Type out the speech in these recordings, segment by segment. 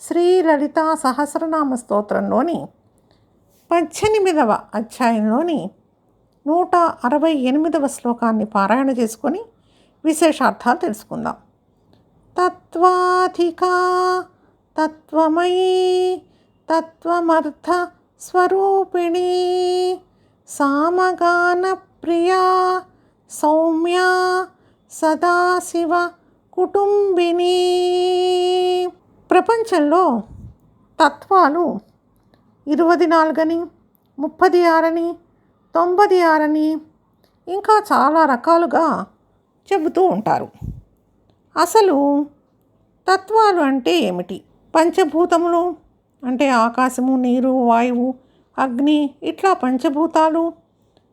శ్రీ లలితా సహస్రనామ స్తోత్రంలోని పద్దెనిమిదవ అధ్యాయంలోని నూట అరవై ఎనిమిదవ శ్లోకాన్ని పారాయణ చేసుకొని విశేషార్థాలు తెలుసుకుందాం. తత్వాధికా తత్వమయీ తత్వమర్థ స్వరూపిణీ సామగాన ప్రియా సౌమ్య సదాశివ కుటుంబిని ప్రపంచంలో తత్వాలు ఇరవై నాలుగని ముప్పది ఆరని తొంభది ఆరని ఇంకా చాలా రకాలుగా చెబుతూ ఉంటారు. అసలు తత్వాలు అంటే ఏమిటి? పంచభూతములు అంటే ఆకాశము నీరు వాయువు అగ్ని ఇట్లా పంచభూతాలు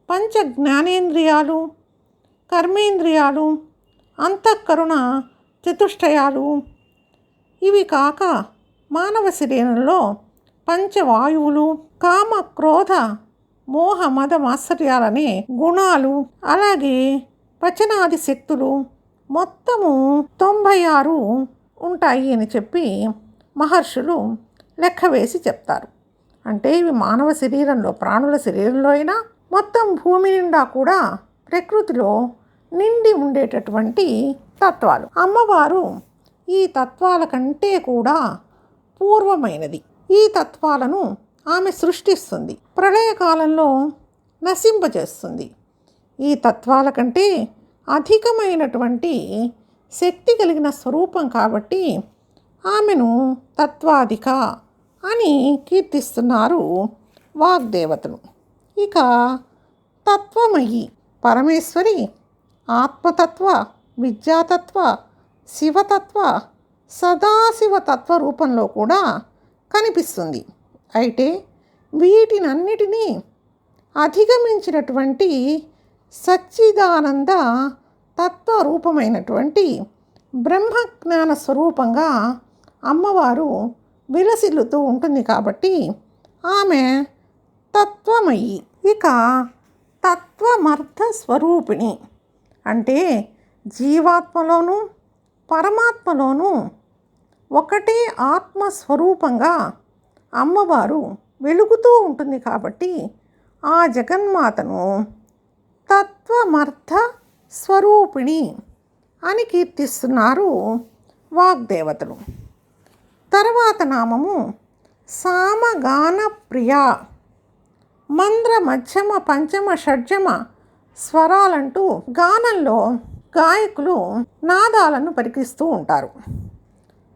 పంచ జ్ఞానేంద్రియాలు కర్మేంద్రియాలు అంతఃకరుణ చతుష్టయాలు ఇవి కాక మానవ శరీరంలో పంచవాయువులు కామ క్రోధ మోహ మద మాత్సర్యాలనే గుణాలు అలాగే పచనాది శక్తులు మొత్తము తొంభై ఆరు ఉంటాయి అని చెప్పి మహర్షులు లెక్క వేసి చెప్తారు. అంటే ఇవి మానవ శరీరంలో ప్రాణుల శరీరంలో అయినా మొత్తం భూమి నిండా కూడా ప్రకృతిలో నిండి ఉండేటటువంటి తత్వాలు. అమ్మవారు ఈ తత్వాల కంటే కూడా పూర్వమైనది. ఈ తత్వాలను ఆమె సృష్టిస్తుంది. ప్రళయకాలంలో నశింపజేస్తుంది. ఈ తత్వాల కంటే అధికమైనటువంటి శక్తి కలిగిన స్వరూపం కాబట్టి ఆమెను తత్వాధిక అని కీర్తిస్తున్నారు వాగ్దేవతను ఇక తత్వమయి పరమేశ్వరి ఆత్మతత్వ విద్యాతత్వ శివతత్వ సదాశివతత్వ రూపంలో కూడా కనిపిస్తుంది. అయితే వీటినన్నిటినీ అధిగమించినటువంటి సచ్చిదానంద తత్వ రూపమైనటువంటి బ్రహ్మజ్ఞాన స్వరూపంగా అమ్మవారు విలసిల్లుతూ ఉంటుంది కాబట్టి ఆమె తత్వమయి ఇక తత్వమర్థ స్వరూపిణి అంటే జీవాత్మలోనూ పరమాత్మలోనూ ఒకటే ఆత్మస్వరూపంగా అమ్మవారు వెలుగుతూ ఉంటుంది కాబట్టి ఆ జగన్మాతను తత్వమర్థ స్వరూపిణి అని కీర్తిస్తున్నారు వాగ్దేవతలు. తర్వాత నామము సామగాన ప్రియ మంద్ర మధ్యమ పంచమ షడ్జమ స్వరాలంటూ గానంలో గాయకులు నాదాలను పరికిస్తూ ఉంటారు.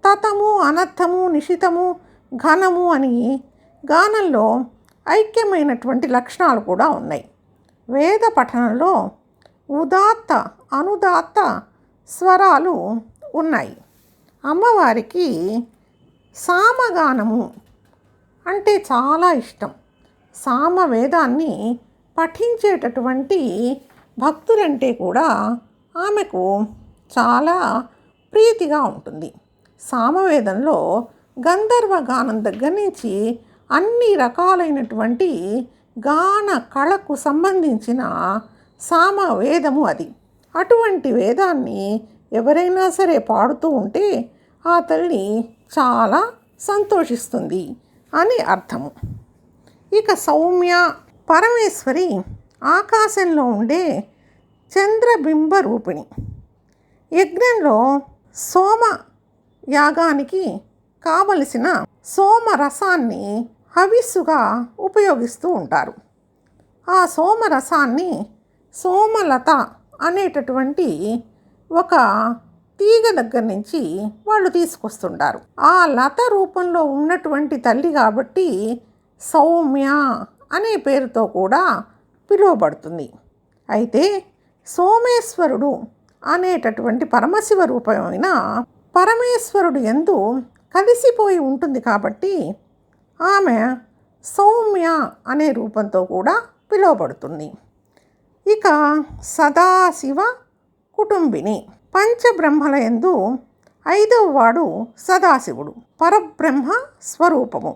తతము అనర్థము నిషితము ఘనము అని గానంలో ఐక్యమైనటువంటి లక్షణాలు కూడా ఉన్నాయి. వేద పఠనంలో ఉదాత్త అనుదాత్త స్వరాలు ఉన్నాయి. అమ్మవారికి సామగానము అంటే చాలా ఇష్టం. సామవేదాన్ని పఠించేటటువంటి భక్తులంటే కూడా ఆమెకు చాలా ప్రీతిగా ఉంటుంది. సామవేదంలో గంధర్వ గానం దగ్గర నుంచి అన్ని రకాలైనటువంటి గాన కళకు సంబంధించిన సామవేదము అది. అటువంటి వేదాన్ని ఎవరైనా సరే పాడుతూ ఉంటే ఆ తల్లి చాలా సంతోషిస్తుంది అని అర్థము. ఇక సౌమ్య పరమేశ్వరి ఆకాశంలో ఉండే చంద్రబింబ రూపిణి యజ్ఞంలో సోమ యాగానికి కావలసిన సోమరసాన్ని హవిస్సుగా ఉపయోగిస్తూ ఉంటారు. ఆ సోమరసాన్ని సోమలత అనేటటువంటి ఒక తీగ దగ్గర నుంచి వాళ్ళు తీసుకొస్తుంటారు. ఆ లత రూపంలో ఉన్నటువంటి తల్లి కాబట్టి సౌమ్య అనే పేరుతో కూడా పిలువబడుతుంది. అయితే సోమేశ్వరుడు అనేటటువంటి పరమశివ రూపమైన పరమేశ్వరుడు ఎందు కలిసిపోయి ఉంటుంది కాబట్టి ఆమె సౌమ్య అనే రూపంతో కూడా పిలువబడుతుంది. ఇక సదాశివ కుటుంబిని పంచబ్రహ్మల యందు ఐదవ వాడు సదాశివుడు. పరబ్రహ్మ స్వరూపము.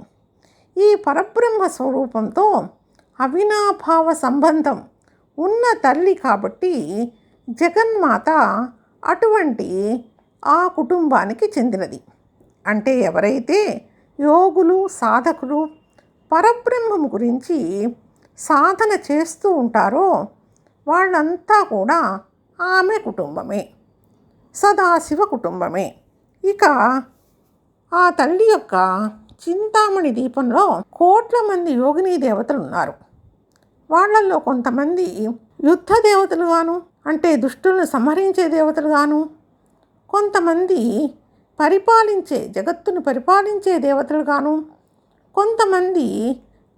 ఈ పరబ్రహ్మ స్వరూపంతో అవినాభావ సంబంధం ఉన్న తల్లి కాబట్టి జగన్మాత అటువంటి ఆ కుటుంబానికి చెందినది. అంటే ఎవరైతే యోగులు సాధకులు పరబ్రహ్మం గురించి సాధన చేస్తూ ఉంటారో వాళ్ళంతా కూడా ఆమె కుటుంబమే. సదాశివ కుటుంబమే. ఇక ఆ తల్లి యొక్క చింతామణి దీపంలో కోట్ల మంది యోగిని దేవతలు ఉన్నారు. వాళ్ళల్లో కొంతమంది యుద్ధ దేవతలుగాను అంటే దుష్టులను సంహరించే దేవతలుగాను కొంతమంది పరిపాలించే జగత్తును పరిపాలించే దేవతలుగాను కొంతమంది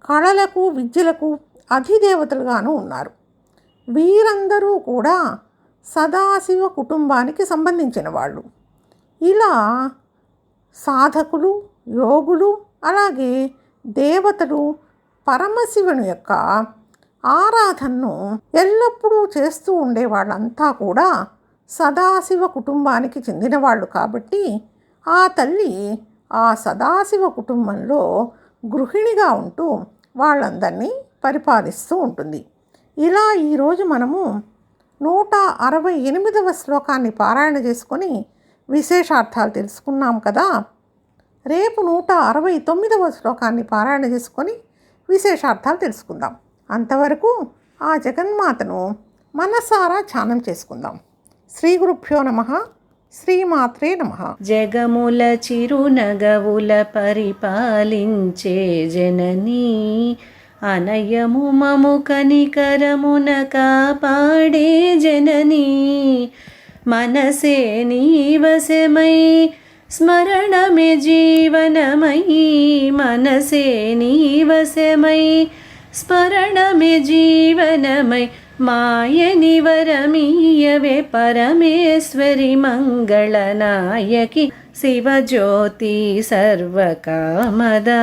కళలకు విద్యలకు అధిదేవతలుగాను ఉన్నారు. వీరందరూ కూడా సదాశివ కుటుంబానికి సంబంధించిన వాళ్ళు. ఇలా సాధకులు యోగులు అలాగే దేవతలు పరమశివుని యొక్క ఆరాధనను ఎల్లప్పుడూ చేస్తూ ఉండే వాళ్ళంతా కూడా సదాశివ కుటుంబానికి చెందిన వాళ్ళు కాబట్టి ఆ తల్లి ఆ సదాశివ కుటుంబంలో గృహిణిగా ఉంటూ వాళ్ళందరినీ పరిపాలిస్తూ ఉంటుంది. ఇలా ఈరోజు మనము నూట అరవై ఎనిమిదవ శ్లోకాన్ని పారాయణ చేసుకొని విశేషార్థాలు తెలుసుకున్నాం కదా. రేపు నూట అరవై తొమ్మిదవ శ్లోకాన్ని పారాయణ చేసుకొని విశేషార్థాలు తెలుసుకుందాం. అంతవరకు ఆ జగన్మాతను మనసారా ధ్యానం చేసుకుందాం. శ్రీ గురుభ్యో నమ శ్రీమాత్రే నమ. జగముల చిరునగవుల పరిపాలించే జననీ అనయము మము కనికరమున కాపాడే జననీ. మనసే నీవశమై స్మరణమే జీవనమై మనసే నీవశమై స్మరణమే జీవనమై మాయని వరమీయవే పరమేశ్వరి మంగళనాయకి శివజ్యోతి సర్వకామదా.